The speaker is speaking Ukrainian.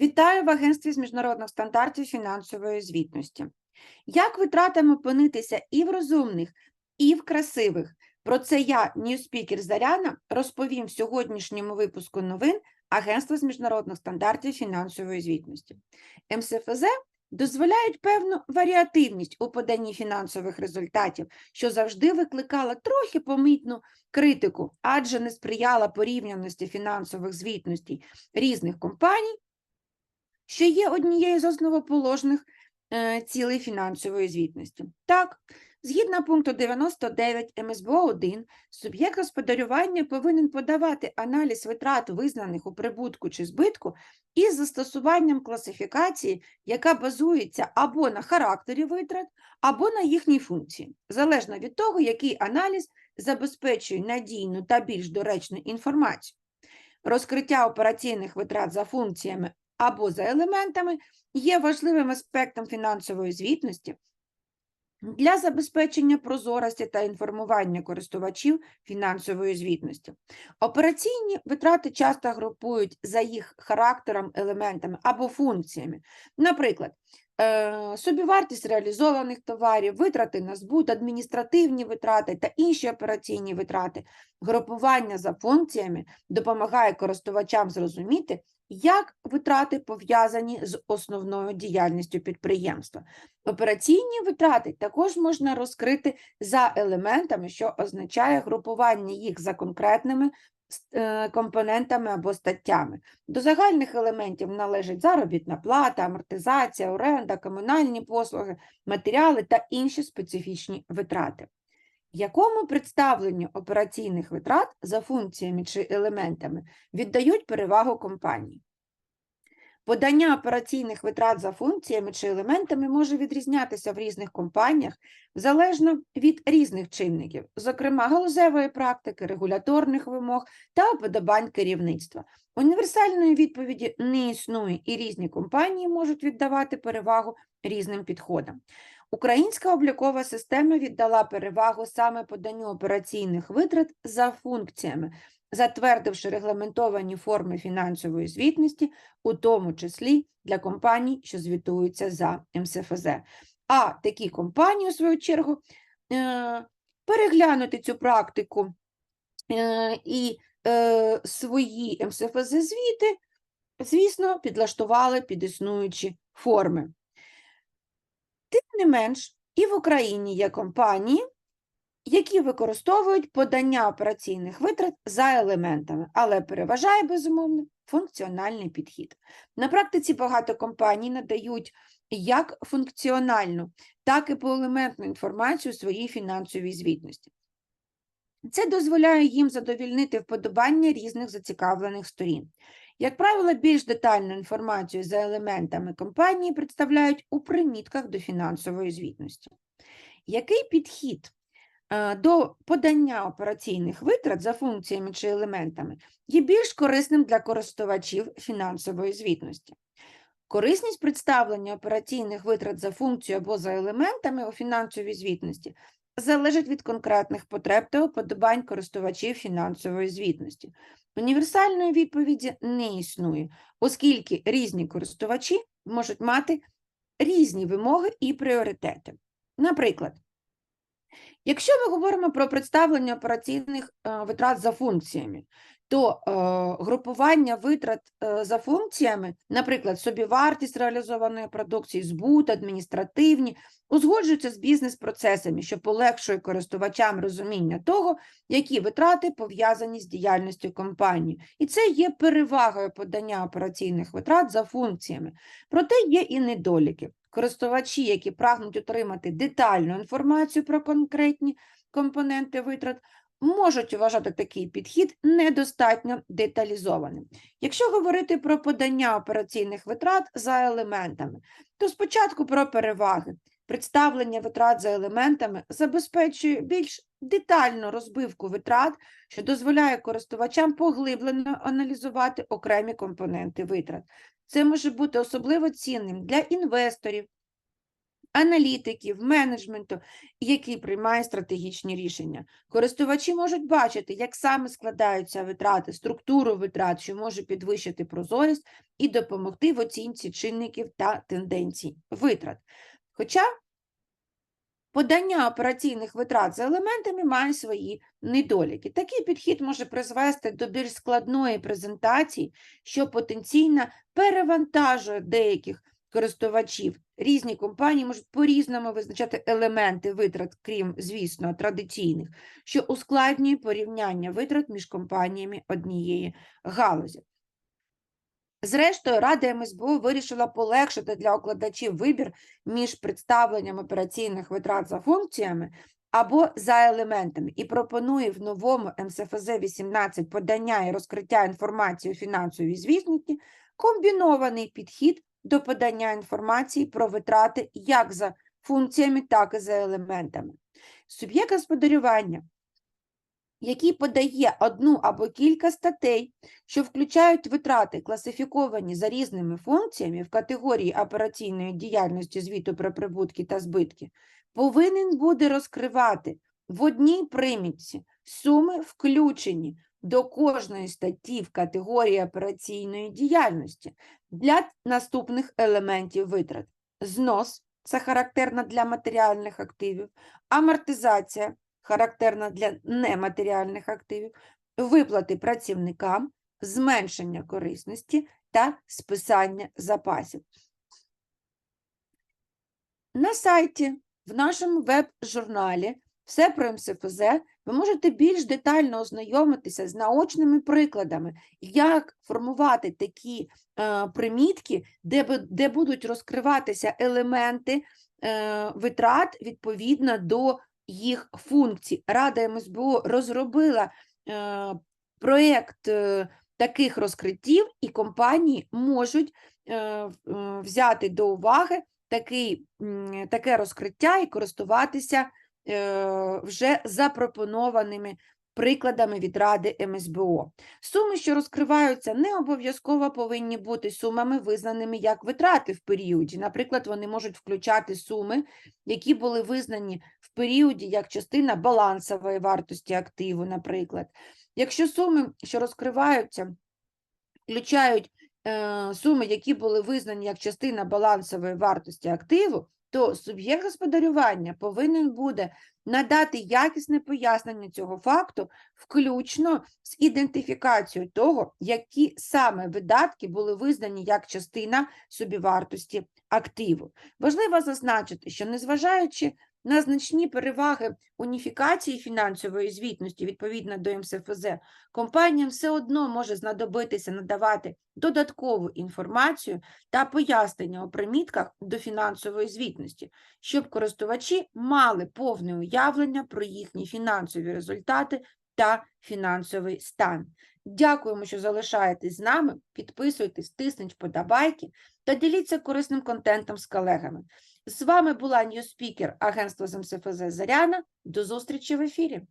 Вітаю в агентстві з міжнародних стандартів фінансової звітності. Як витратам опинитися і в розумних, і в красивих? Про це я, ньюспікер Заряна, розповім в сьогоднішньому випуску новин Агентства з міжнародних стандартів фінансової звітності. МСФЗ дозволяють певну варіативність у поданні фінансових результатів, що завжди викликала трохи помітну критику, адже не сприяла порівняності фінансових звітностей різних компаній що є однією з основоположних е, цілей фінансової звітності. Так, згідно пункту 99 МСБО-1, суб'єкт господарювання повинен подавати аналіз витрат, визнаних у прибутку чи збитку, із застосуванням класифікації, яка базується або на характері витрат, або на їхній функції, залежно від того, який аналіз забезпечує надійну та більш доречну інформацію. Розкриття операційних витрат за функціями або за елементами є важливим аспектом фінансової звітності для забезпечення прозорості та інформування користувачів фінансової звітності. Операційні витрати часто групують за їх характером, елементами або функціями. Наприклад, е, собівартість реалізованих товарів, витрати на збут, адміністративні витрати та інші операційні витрати. Групування за функціями допомагає користувачам зрозуміти, як витрати пов'язані з основною діяльністю підприємства. Операційні витрати також можна розкрити за елементами, що означає групування їх за конкретними е, компонентами або статтями. До загальних елементів належать заробітна плата, амортизація, оренда, комунальні послуги, матеріали та інші специфічні витрати. Якому представленню операційних витрат за функціями чи елементами віддають перевагу компанії? Подання операційних витрат за функціями чи елементами може відрізнятися в різних компаніях залежно від різних чинників, зокрема галузевої практики, регуляторних вимог та уподобань керівництва. Універсальної відповіді не існує, і різні компанії можуть віддавати перевагу різним підходам. Українська облікова система віддала перевагу саме поданню операційних витрат за функціями, затвердивши регламентовані форми фінансової звітності, у тому числі для компаній, що звітуються за МСФЗ. А такі компанії, у свою чергу, е, переглянути цю практику е, і е, свої МСФЗ-звіти, звісно, підлаштували під існуючі форми. Тим не менш, і в Україні є компанії, які використовують подання операційних витрат за елементами, але переважає, безумовно, функціональний підхід. На практиці багато компаній надають як функціональну, так і поелементну інформацію у своїй фінансовій звітності. Це дозволяє їм задовільнити вподобання різних зацікавлених сторін. Як правило, більш детальну інформацію за елементами компанії представляють у примітках до фінансової звітності. Який підхід е, до подання операційних витрат за функціями чи елементами є більш корисним для користувачів фінансової звітності? Корисність представлення операційних витрат за функцію або за елементами у фінансовій звітності залежить від конкретних потреб та уподобань користувачів фінансової звітності. Універсальної відповіді не існує, оскільки різні користувачі можуть мати різні вимоги і пріоритети. Наприклад, якщо ми говоримо про представлення операційних е, витрат за функціями, то е, групування витрат е, за функціями, наприклад, собівартість реалізованої продукції, збут, адміністративні, узгоджуються з бізнес-процесами, що полегшує користувачам розуміння того, які витрати пов'язані з діяльністю компанії. І це є перевагою подання операційних витрат за функціями. Проте є і недоліки. Користувачі, які прагнуть отримати детальну інформацію про конкретні компоненти витрат, можуть вважати такий підхід недостатньо деталізованим. Якщо говорити про подання операційних витрат за елементами, то спочатку про переваги. Представлення витрат за елементами забезпечує більш детальну розбивку витрат, що дозволяє користувачам поглиблено аналізувати окремі компоненти витрат. Це може бути особливо цінним для інвесторів, аналітиків, менеджменту, який приймає стратегічні рішення. Користувачі можуть бачити, як саме складаються витрати, структуру витрат, що може підвищити прозорість і допомогти в оцінці чинників та тенденцій витрат. Хоча подання операційних витрат за елементами має свої недоліки. Такий підхід може призвести до більш складної презентації, що потенційно перевантажує деяких користувачів. Різні компанії можуть по-різному визначати елементи витрат, крім, звісно, традиційних, що ускладнює порівняння витрат між компаніями однієї галузі. Зрештою, Рада МСБУ вирішила полегшити для укладачів вибір між представленням операційних витрат за функціями або за елементами і пропонує в новому МСФЗ 18 подання і розкриття інформації у фінансовій звітності комбінований підхід до подання інформації про витрати як за функціями, так і за елементами. Суб'єкт господарювання, який подає одну або кілька статей, що включають витрати, класифіковані за різними функціями в категорії операційної діяльності звіту про прибутки та збитки, повинен буде розкривати в одній примітці суми, включені до кожної статті в категорії операційної діяльності для наступних елементів витрат. Знос це характерно для матеріальних активів, амортизація характерна для нематеріальних активів, виплати працівникам, зменшення корисності та списання запасів. На сайті, в нашому веб-журналі все про МСФЗ ви можете більш детально ознайомитися з наочними прикладами, як формувати такі е, примітки, де, де будуть розкриватися елементи е, витрат відповідно до їх функцій. Рада МСБУ розробила е, проєкт е, таких розкриттів, і компанії можуть е, е, взяти до уваги такий, таке розкриття і користуватися вже запропонованими прикладами від Ради МСБО. Суми, що розкриваються, не обов'язково повинні бути сумами, визнаними як витрати в періоді. Наприклад, вони можуть включати суми, які були визнані в періоді як частина балансової вартості активу, наприклад. Якщо суми, що розкриваються, включають е, суми, які були визнані як частина балансової вартості активу, то суб'єкт господарювання повинен буде надати якісне пояснення цього факту, включно з ідентифікацією того, які саме видатки були визнані як частина собівартості активу. Важливо зазначити, що незважаючи на значні переваги уніфікації фінансової звітності відповідно до МСФЗ, компаніям все одно може знадобитися надавати додаткову інформацію та пояснення у примітках до фінансової звітності, щоб користувачі мали повне уявлення про їхні фінансові результати та фінансовий стан. Дякуємо, що залишаєтесь з нами. Підписуйтесь, тисніть вподобайки та діліться корисним контентом з колегами. З вами була Ньюспікер агентства МСФЗ Заряна. До зустрічі в ефірі.